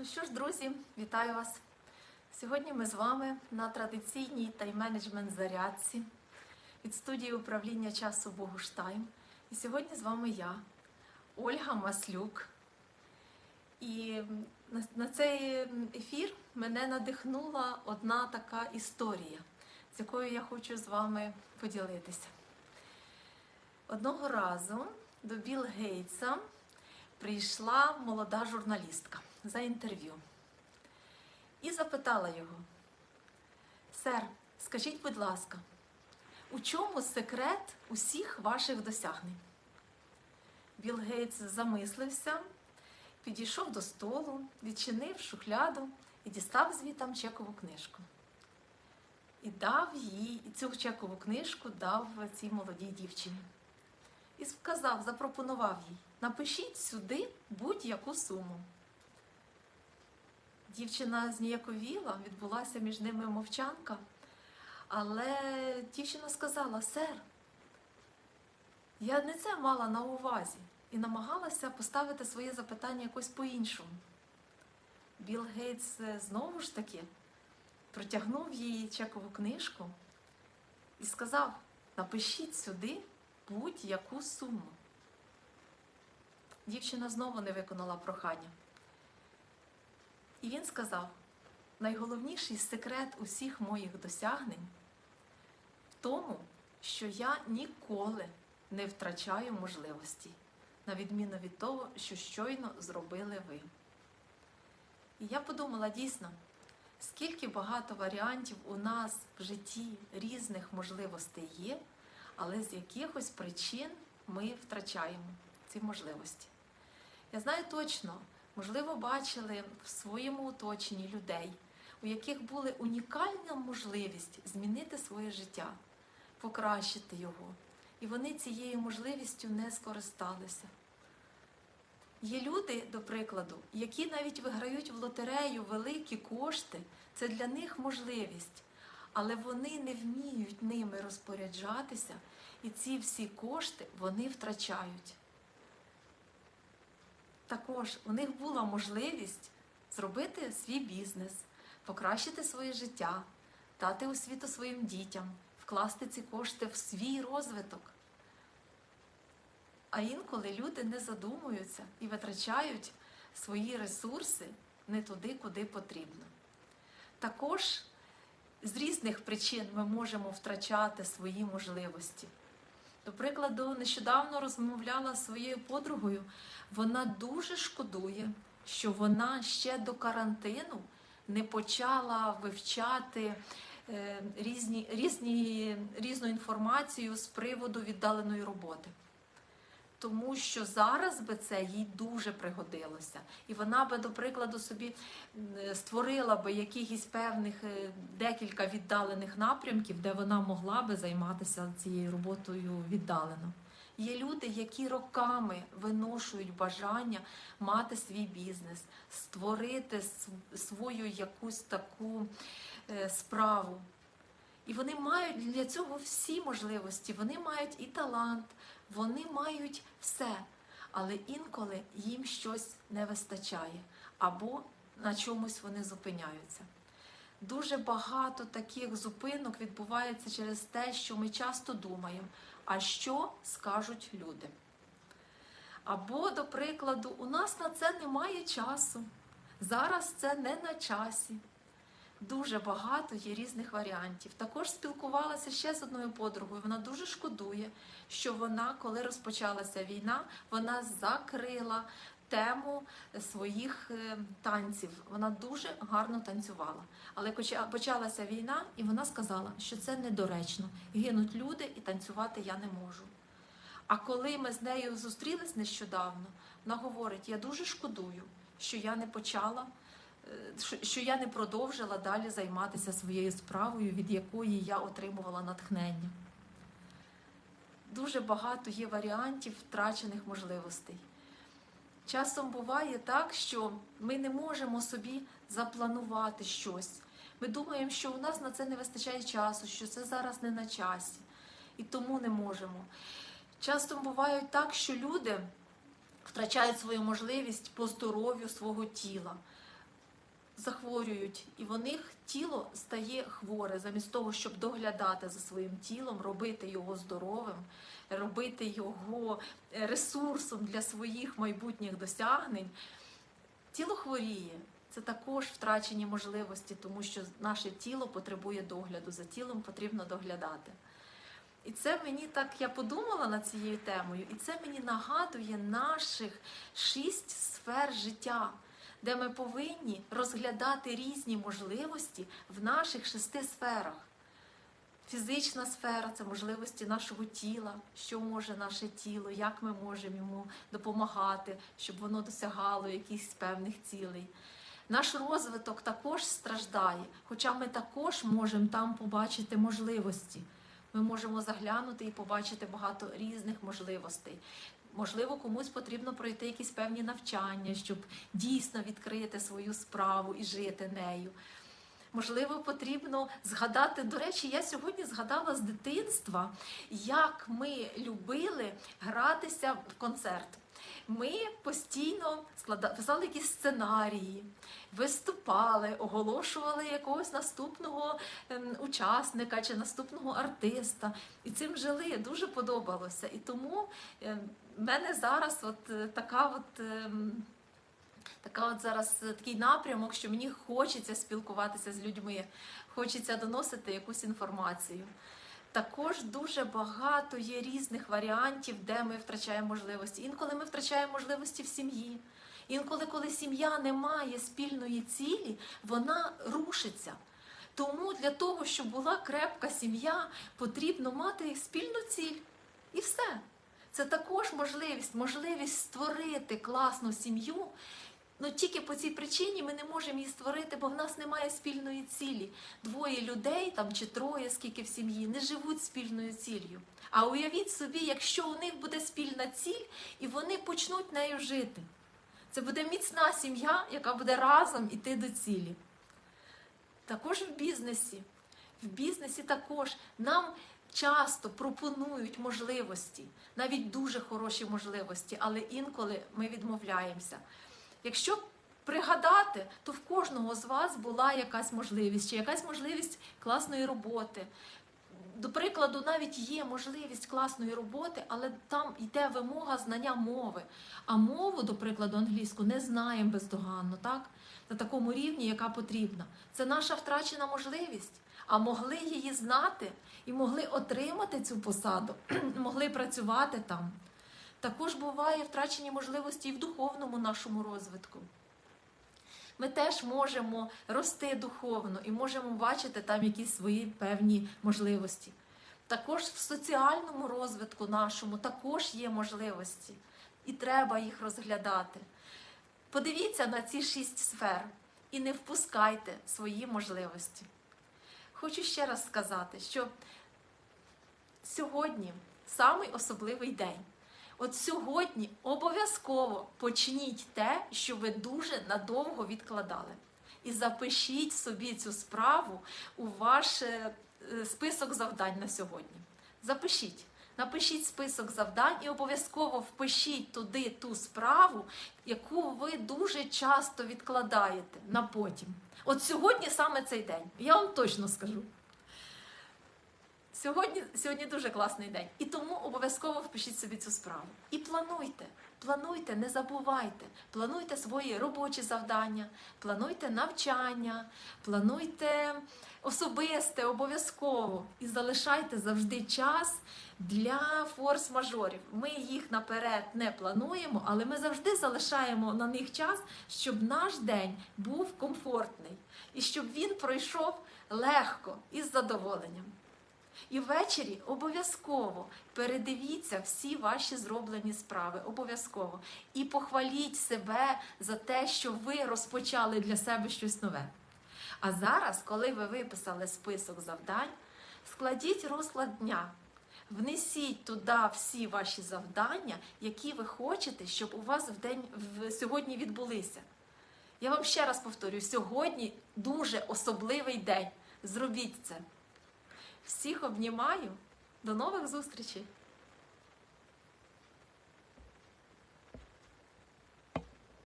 Ну що ж, друзі, вітаю вас! Сьогодні ми з вами на традиційній тайм-менеджмент зарядці від студії управління часу Богуштайм. І сьогодні з вами я, Ольга Маслюк. І на, цей ефір мене надихнула одна така історія, з якою я хочу з вами поділитися. Одного разу до Білл Гейтса прийшла молода журналістка за інтерв'ю і запитала його: Сер, скажіть, будь ласка, у чому секрет усіх ваших досягнень? Білл Гейтс замислився, підійшов до столу, відчинив шухляду і дістав звітам чекову книжку. І дав їй, цю чекову книжку дав цій молодій дівчині. І сказав, запропонував їй: напишіть сюди будь-яку суму. Дівчина зніяковіла, відбулася між ними мовчанка, але дівчина сказала: Сер, я не це мала на увазі і намагалася поставити своє запитання якось по-іншому. Білл Гейтс знову ж таки протягнув їй чекову книжку і сказав: напишіть сюди будь-яку суму. Дівчина знову не виконала прохання. І він сказав: найголовніший секрет усіх моїх досягнень в тому, що я ніколи не втрачаю можливості, на відміну від того, що щойно зробили ви. І я подумала дійсно, скільки багато варіантів у нас в житті різних можливостей є, але з якихось причин ми втрачаємо ці можливості. Я знаю точно, можливо, бачили в своєму оточенні людей, у яких була унікальна можливість змінити своє життя, покращити його. І вони цією можливістю не скористалися. Є люди, до прикладу, які навіть виграють в лотерею великі кошти, це для них можливість, але вони не вміють ними розпоряджатися, і ці всі кошти вони втрачають. Також у них була можливість зробити свій бізнес, покращити своє життя, дати освіту своїм дітям, вкласти ці кошти в свій розвиток. А інколи люди не задумуються і витрачають свої ресурси не туди, куди потрібно. Також з різних причин ми можемо втрачати свої можливості. До прикладу, нещодавно розмовляла зі своєю подругою. Вона дуже шкодує, що вона ще до карантину не почала вивчати е, різні, різні, різну інформацію з приводу віддаленої роботи. Тому що зараз би це їй дуже пригодилося. І вона би, до прикладу, собі створила би якихось певних е, декілька віддалених напрямків, де вона могла би займатися цією роботою віддалено. Є люди, які роками виношують бажання мати свій бізнес, створити свою якусь таку е, справу. І вони мають для цього всі можливості, вони мають і талант, вони мають все, але інколи їм щось не вистачає, або на чомусь вони зупиняються. Дуже багато таких зупинок відбувається через те, що ми часто думаємо, а що скажуть люди. Або, до прикладу, у нас на це немає часу. Зараз це не на часі. Дуже багато є різних варіантів. Також спілкувалася ще з одною подругою. Вона дуже шкодує, що вона, коли розпочалася війна, вона закрила тему своїх е, танців. Вона дуже гарно танцювала. Але почалася війна, і вона сказала, що це недоречно. Гинуть люди і танцювати я не можу. А коли ми з нею зустрілись нещодавно, вона говорить: я дуже шкодую, що я не почала. Е, що я не продовжила далі займатися своєю справою, від якої я отримувала натхнення. Дуже багато є варіантів втрачених можливостей. Часом буває так, що ми не можемо собі запланувати щось. Ми думаємо, що у нас на це не вистачає часу, що це зараз не на часі, і тому не можемо. Часто буває так, що люди втрачають свою можливість по здоров'ю свого тіла захворюють, і в них тіло стає хворе, замість того, щоб доглядати за своїм тілом, робити його здоровим, робити його е, ресурсом для своїх майбутніх досягнень. Тіло хворіє. Це також втрачені можливості, тому що наше тіло потребує догляду, за тілом потрібно доглядати. І це мені так, я подумала над цією темою, і це мені нагадує наших шість сфер життя, де ми повинні розглядати різні можливості в наших шести сферах. Фізична сфера це можливості нашого тіла, що може наше тіло, як ми можемо йому допомагати, щоб воно досягало якихось певних цілей. Наш розвиток також страждає, хоча ми також можемо там побачити можливості. Ми можемо заглянути і побачити багато різних можливостей. Можливо, комусь потрібно пройти якісь певні навчання, щоб дійсно відкрити свою справу і жити нею. Можливо, потрібно згадати. До речі, я сьогодні згадала з дитинства, як ми любили гратися в концерт. Ми постійно писали якісь сценарії, виступали, оголошували якогось наступного ем, учасника чи наступного артиста. І цим жили, дуже подобалося. І тому ем, в мене зараз от е, така от. ем, Така от зараз е, такий напрямок, що мені хочеться спілкуватися з людьми, хочеться доносити якусь інформацію. Також дуже багато є різних варіантів, де ми втрачаємо можливості. Інколи ми втрачаємо можливості в сім'ї. Інколи, коли сім'я не має спільної цілі, вона рушиться. Тому для того, щоб була крепка сім'я, потрібно мати спільну ціль. І все. Це також можливість, можливість створити класну сім'ю. Ну тільки по цій причині ми не можемо її створити, бо в нас немає спільної цілі. Двоє людей там чи троє, скільки в сім'ї, не живуть спільною ціллю. А уявіть собі, якщо у них буде спільна ціль, і вони почнуть нею жити. Це буде міцна сім'я, яка буде разом іти до цілі. Також в бізнесі. В бізнесі також нам часто пропонують можливості, навіть дуже хороші можливості, але інколи ми відмовляємося. Якщо пригадати, то в кожного з вас була якась можливість, чи якась можливість класної роботи. До прикладу, навіть є можливість класної роботи, але там йде вимога знання мови. А мову, до прикладу, англійську не знаємо бездоганно, так? На такому рівні, яка потрібна. Це наша втрачена можливість. А могли її знати і могли отримати цю посаду, могли працювати там. Також буває втрачені можливості і в духовному нашому розвитку. Ми теж можемо рости духовно і можемо бачити там якісь свої певні можливості. Також в соціальному розвитку нашому також є можливості, і треба їх розглядати. Подивіться на ці шість сфер і не впускайте свої можливості. Хочу ще раз сказати, що сьогодні самий особливий день. От сьогодні обов'язково почніть те, що ви дуже надовго відкладали. І запишіть собі цю справу у ваш е, список завдань на сьогодні. Запишіть. Напишіть список завдань і обов'язково впишіть туди ту справу, яку ви дуже часто відкладаєте на потім. От сьогодні саме цей день. Я вам точно скажу. Сьогодні, сьогодні дуже класний день. І тому обов'язково впишіть собі цю справу. І плануйте. Плануйте, не забувайте. Плануйте свої робочі завдання, плануйте навчання, плануйте особисте, обов'язково. І залишайте завжди час для форс-мажорів. Ми їх наперед не плануємо, але ми завжди залишаємо на них час, щоб наш день був комфортний і щоб він пройшов легко і з задоволенням. І ввечері обов'язково передивіться всі ваші зроблені справи. Обов'язково. І похваліть себе за те, що ви розпочали для себе щось нове. А зараз, коли ви виписали список завдань, складіть розклад дня. Внесіть туди всі ваші завдання, які ви хочете, щоб у вас в день в сьогодні відбулися. Я вам ще раз повторюю: сьогодні дуже особливий день. Зробіть це. Всіх обнімаю. До нових зустрічей!